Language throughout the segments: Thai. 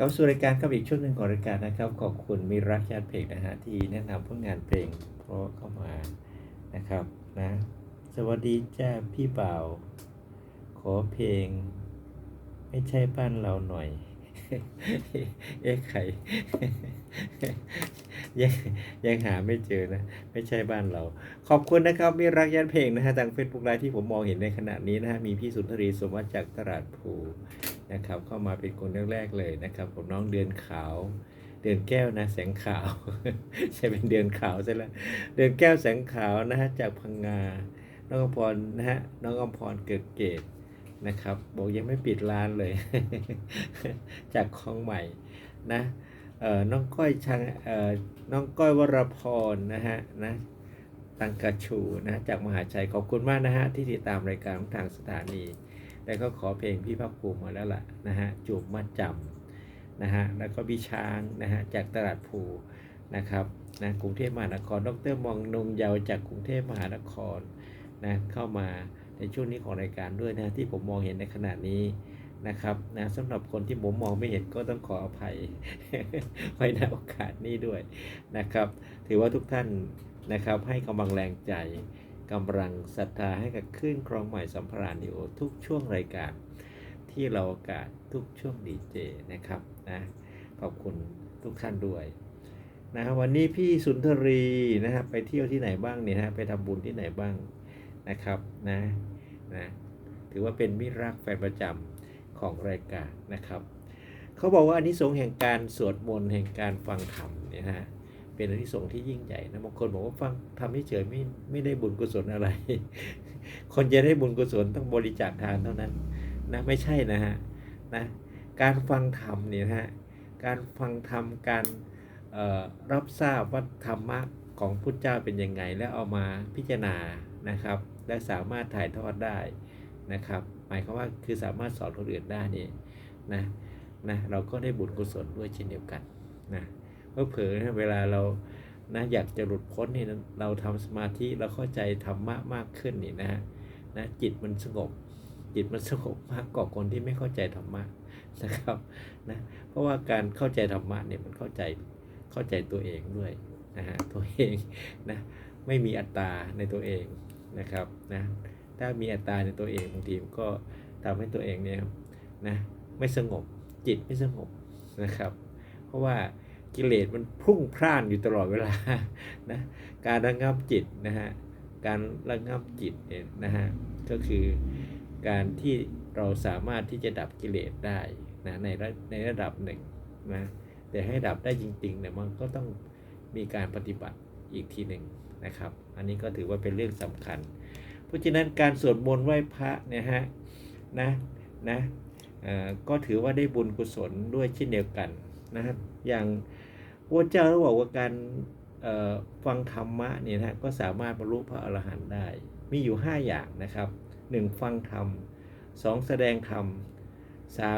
เข้าสู่รายการกับอีกช่วงหนึ่งของรายการนะครับ ขอบคุณมิรักญาติเพลงนะฮะที่แนะนำผลงานเพลงเพราะเข้ามานะครับนะสวัสดีจ้าพี่บ่าว ขอเพลง ไม่ใช่บ้านเราหน่อย เอ๊ะใครยังยังหาไม่เจอนะ ไม่ใช่บ้านเรา ขอบคุณนะครับมีรักยันเพลงนะฮะทางเฟซบุ๊กไลฟ์ที่ผมมองเห็นในขณะนี้นะฮะมีพี่สุนทรีสมวัติจากตลาดภู นะครับเข้ามาเป็นคนแรกๆเลยนะครับผมน้องเดือนขาว เดือนแก้วนะแสงขาว ใช่เป็นเดือนขาวใช่แล้วเดือนแก้วแสงขาวนะฮะจากพังงา น้องอมพรนะฮะน้องอมพรเกิดเกตนะครับบอกยังไม่ปิดร้านเลย จากคลองใหม่นะเอ่อน้องก้อยชังเอ่อน้องก้อยวรพรนะฮะนะตังกาชูนะจากมหาชัยขอบคุณมากนะฮะที่ติดตามรายการของทางสถานี แล้วก็ขอเพลงพี่ภาคภูมิมาแล้วล่ะนะฮะจูบมาจำนะฮะแล้วก็พี่ช้างนะฮะจากตลาดภูนะครับนะกรุงเทพมหานครดรมองนงเยาวจากกรุงเทพมหานครนะเข้ามาในช่วงนี้ของรายการด้วยนะที่ผมมองเห็นในขณะนี้นะครับนะสำหรับคนที่ผมมองไม่เห็นก็ต้องขออภัยไว้ในโอกาสนี้ด้วยนะครับ ถือว่าทุกท่านนะครับให้กำลังแรงใจ กำลังศรัทธาให้กับคลื่นครองใหม่สัมภาระนิโอทุกช่วงรายการที่เราโอกาสทุกช่วงดีเจนะครับนะขอบคุณทุกท่านด้วยนะวันนี้พี่สุนทรีนะครับไปเที่ยวที่ไหนบ้างเนี่ยนะไปทำบุญที่ไหนบ้างนะครับนะนะถือว่าเป็นมิตรักแฟนประจำของรายการนะครับ เขาบอกว่าอันนี้สงแห่งการสวดมนต์แห่งการฟังธรรมเนี่ยฮะ เป็นอนนี้สงส์ที่ยิ่งใหญ่นะบางคนบอกว่าฟังทำให้เฉยไม่ไม่ได้บุญกุศลอะไร คนจะได้บุญกุศลต้องบริจาคทานเท่านั้นนะไม่ใช่นะฮะนะการฟังธรรมเนี่ยฮะการฟังธรรมการรับทราบว่าธรรมะของพุทธเจ้าเป็นยังไง แล้วเอามาพิจารณานะครับ และสามารถถ่ายทอดได้นะครับ หมายความว่าคือสามารถสอนคนอื่นได้นี่นะนะเราก็ได้บุญกุศลด้วยเช่นเดียวกันนะ เพราะเผลอนะเวลาเรานะอยากจะหลุดพ้นนี่เราทำสมาธิเราเข้าใจธรรมะมากขึ้นนี่นะฮะนะจิตมันสงบ จิตมันสงบมากกว่าคนที่ไม่เข้าใจธรรมะนะครับนะเพราะว่าการเข้าใจธรรมะเนี่ยมันเข้าใจเข้าใจตัวเองด้วยนะฮะตัวเองนะไม่มีอัตตาในตัวเองนะครับนะถ้ามีอัตตาในตัวเองบางทีมก็ทำให้ตัวเองเนี่ยนะไม่สงบจิตไม่สงบนะครับ เพราะว่า กิเลสมันพุ่งพล่านอยู่ตลอดเวลานะการระงับจิตนะฮะการระงับจิตเนี่ยนะฮะก็คือการที่เราสามารถที่จะดับกิเลสได้นะในระในระดับหนึ่งนะแต่ให้ดับได้จริงๆเนี่ยมันก็ต้องมีการปฏิบัติอีกทีหนึ่งนะครับ อันนี้ก็ถือว่าเป็นเรื่องสำคัญ เพราะฉะนั้นการสวดมนต์ไหว้พระเนี่ยฮะนะนะก็ถือว่าได้บุญกุศลด้วยเช่นเดียวกันนะอย่าง พระเจ้าเขาบอกว่าการฟังธรรมะเนี่ยนะก็สามารถบรรลุพระอรหันต์ได้ มีอยู่ 5 อย่างนะครับ 1. ฟังธรรม 2. แสดงธรรม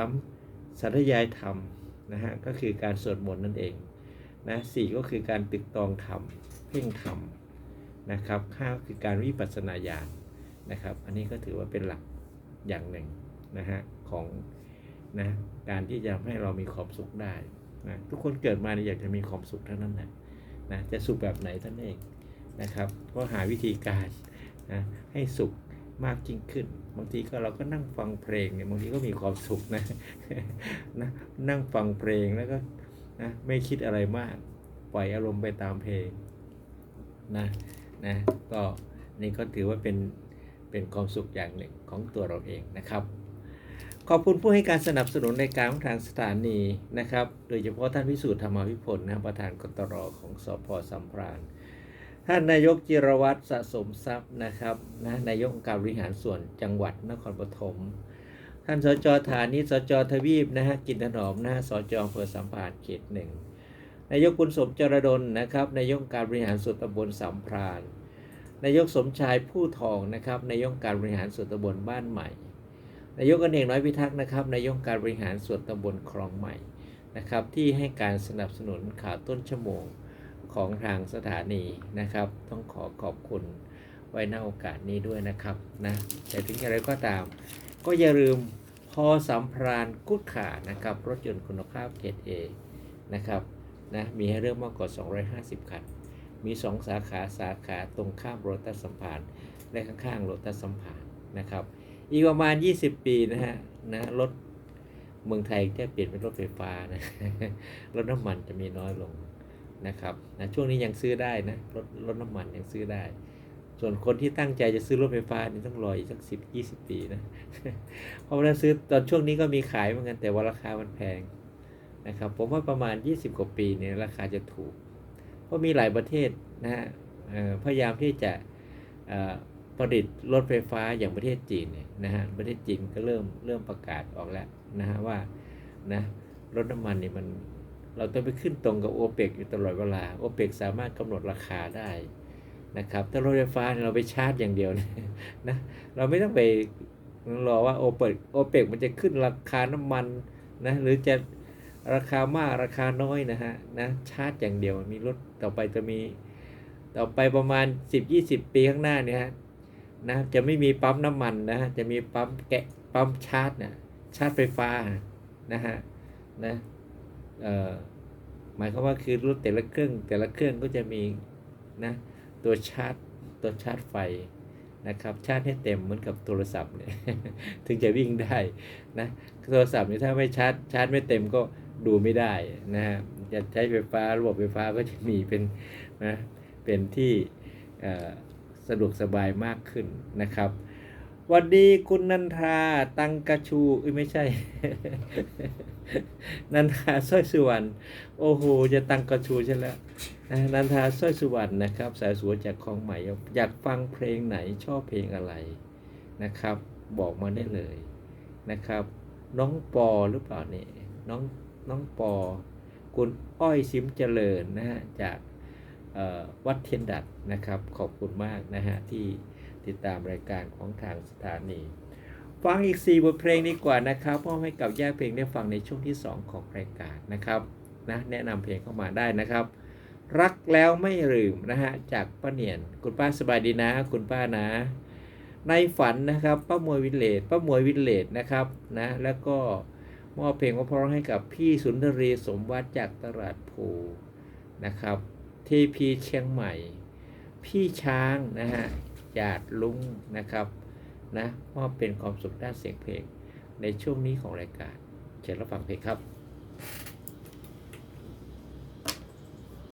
3. สาธยายธรรมนะฮะก็คือการสวดมนต์นั่นเองนะสก็คือการตึกตองธรรมเพ่งธรรมนะครับข้าคือการวิปัสสนาญาณนะครับ อันนี้ก็ถือว่าเป็นหลักอย่างหนึ่งนะฮะของนะการที่จะให้เรามีความสุขได้ นะทุกคนเกิดมาเนี่ยอยากจะมีความสุขเท่านั้นแหละนะจะสุขแบบไหนท่านเองนะครับ ก็หาวิธีการนะให้สุขมากยิ่งขึ้นบางทีก็เราก็นั่งฟังเพลงเนี่ยบางทีก็มีความสุขนะนะนั่งฟังเพลงแล้วก็นะไม่คิดอะไรมากปล่อยอารมณ์ไปตามเพลงนะนะก็นี่ก็ถือว่าเป็นเป็นความสุขอย่างหนึ่งของตัวเราเองนะครับ ขอบคุณผู้ให้การสนับสนุนในการของทางสถานีนะครับ โดยเฉพาะท่านพิสูจน์ธรรมาภิพลนะประธานกตรของสพสัมพรานท่านนายกจิรวัตรสะสมทรัพย์นะครับนะนายกองค์การบริหารส่วนจังหวัดนครปฐมท่านสจฐานิสจทวีปนะฮะกินถนอมนะฮะสจอำเภอสัมพันเขตหนึ่งนายกบุญสมจรดลนะครับนายกการบริหารส่วนตำบลสามพรานนายกสมชายผู้ทองนะครับนายกการบริหารส่วนตำบลบ้านใหม่ นายกอเนกน้อยพิทักษ์นะครับนายกการบริหารส่วนตำบลคลองใหม่นะครับที่ให้การสนับสนุนข่าวต้นชั่วโมงของทางสถานีนะครับ ต้องขอขอบคุณไว้ในโอกาสนี้ด้วยนะครับนะแต่ถึงอย่างไรก็ตาม ก็อย่าลืมพอสัมพรานกุดขานะครับ รถยนต์คุณภาพเกรดเอนะครับนะมีให้เลือกมากกว่า 250 คัน มี 2 สาขาสาขาตรงข้ามโรตัสสัมพันธ์และข้างๆโรตัสสัมพันธ์นะครับ อีกประมาณ 20 ปีนะฮะนะรถเมืองไทยจะเปลี่ยนเป็นรถไฟฟ้านะรถน้ำมันจะมีน้อยลงนะครับนะช่วงนี้ยังซื้อได้นะรถรถน้ำมันยังซื้อได้ ส่วนคนที่ตั้งใจจะซื้อรถไฟฟ้านี่ต้องรออีกสักสิบยี่สิบปีนะเพราะว่าซื้อตอนช่วงนี้ก็มีขายเหมือนกันแต่ว่าราคามันแพงนะครับผมว่าประมาณ 20 กว่าปีเนี่ยราคาจะถูก เพราะมีหลายประเทศนะฮะพยายามที่จะ ผลิตรถไฟฟ้าอย่างประเทศจีนเนี่ยนะฮะประเทศจีนก็เริ่มเริ่มประกาศออกแล้วนะฮะว่านะรถน้ำมันเนี่ยมันเราต้องไปขึ้นตรงกับโอเปกอยู่ตลอดเวลาโอเปกสามารถกำหนดราคาได้นะครับถ้ารถไฟฟ้าเราไปชาร์จอย่างเดียวนะนะเราไม่ต้องไปรอว่าโอเปกโอเปกมันจะขึ้นราคาน้ำมันนะหรือจะราคามากราคาน้อยนะฮะนะชาร์จอย่างเดียวมีรถต่อไปจะมี ต่อไปประมาณ 10-20 ปีข้างหน้าเนี่ยฮะ นะจะไม่มีปั๊มน้ำมันนะฮะจะมีปั๊มแกะปั๊มชาร์จนะชาร์จไฟฟ้านะฮะนะเอ่อหมายความว่าคือรถแต่ละเครื่องแต่ละเครื่องก็จะมีนะตัวชาร์จตัวชาร์จไฟนะครับชาร์จให้เต็มเหมือนกับโทรศัพท์เนี่ยถึงจะวิ่งได้นะโทรศัพท์นี่ถ้าไม่ชาร์จชาร์จไม่เต็มก็ดูไม่ได้นะฮะจะใช้ไฟฟ้าระบบไฟฟ้าก็จะมีเป็นนะเป็นที่เอ่อ สะดวกสบายมากขึ้นนะครับวันดีคุณนันทาตังกะชูเอ้ยไม่ใช่ นันทาสร้อยสุวรรณโอ้โหจะตังกะชูใช่แล้วนันทาสร้อยสุวรรณนะครับ สายสวยจากคลองใหม่อยากฟังเพลงไหนชอบเพลงอะไรนะครับ บอกมาได้เลยนะครับ น้องปอหรือเปล่าเนี่ยน้องน้องปอ คุณอ้อยซิมเจริญนะฮะจาก วัดเทียนดัดนะครับ ขอบคุณมากนะฮะที่ติดตามรายการของทางสถานี ฟังอีก 4 บทเพลงดีกว่านะครับมอบให้กับแยกเพลงได้ฟังในช่วงที่ 2 ของรายการนะครับนะแนะนำเพลงเข้ามาได้นะครับ รักแล้วไม่ลืมนะฮะจากป้าเนียน คุณป้าสบายดีนะ คุณป้านะ ในฝันนะครับป้ามวยวิเลจป้ามวยวิเลจนะครับนะแล้วก็มอบเพลงเพราะๆให้กับพี่สุนทรีสมวัฒน์จากตลาดภูนะครับ ทีพีเชียงใหม่ พี่ช้างนะฮะจาดลุงนะครับนะมอบเป็นความสุขด้านเสียงเพลง ในช่วงนี้ของรายการเชิญรับฟังเพลงครับ